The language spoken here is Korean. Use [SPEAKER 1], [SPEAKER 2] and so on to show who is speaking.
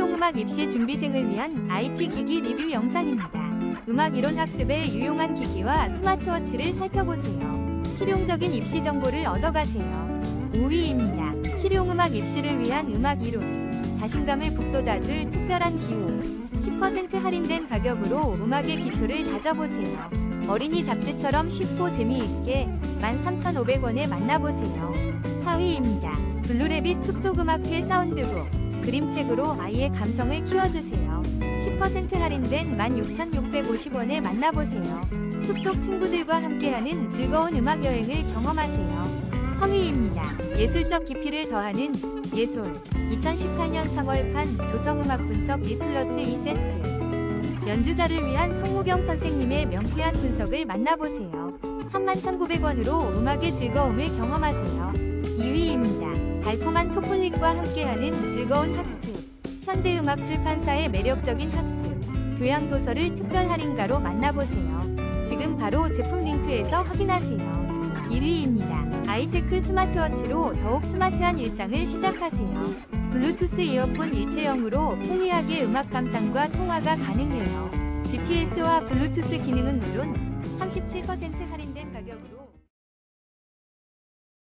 [SPEAKER 1] 실용음악 입시 준비생을 위한 IT 기기 리뷰 영상입니다. 음악 이론 학습에 유용한 기기와 스마트워치를 살펴보세요. 실용적인 입시 정보를 얻어가세요. 5위입니다. 실용음악 입시를 위한 음악 이론. 자신감을 북돋아줄 특별한 기호. 10% 할인된 가격으로 음악의 기초를 다져보세요. 어린이 잡지처럼 쉽고 재미있게 13,500원에 만나보세요. 4위입니다. 블루레빗 숲속음악회 사운드북. 그림책으로 아이의 감성을 키워주세요. 10% 할인된 16,650원에 만나보세요. 숲속 친구들과 함께하는 즐거운 음악 여행을 경험하세요. 3위입니다. 예술적 깊이를 더하는 예솔 2018년 3월판 조성음악 분석 1 플러스 2 세트 연주자를 위한 송무경 선생님의 명쾌한 분석을 만나보세요. 31,900원으로 음악의 즐거움을 경험하세요. 2위입니다. 달콤한 초콜릿과 함께하는 즐거운 학습 현대음악 출판사의 매력적인 학습 교양 도서를 특별 할인가로 만나보세요. 지금 바로 제품 링크에서 확인하세요. 1위입니다. 아이테크 스마트워치로 더욱 스마트한 일상을 시작하세요. 블루투스 이어폰 일체형으로 편리하게 음악 감상과 통화가 가능해요. GPS와 블루투스 기능은 물론 37% 할인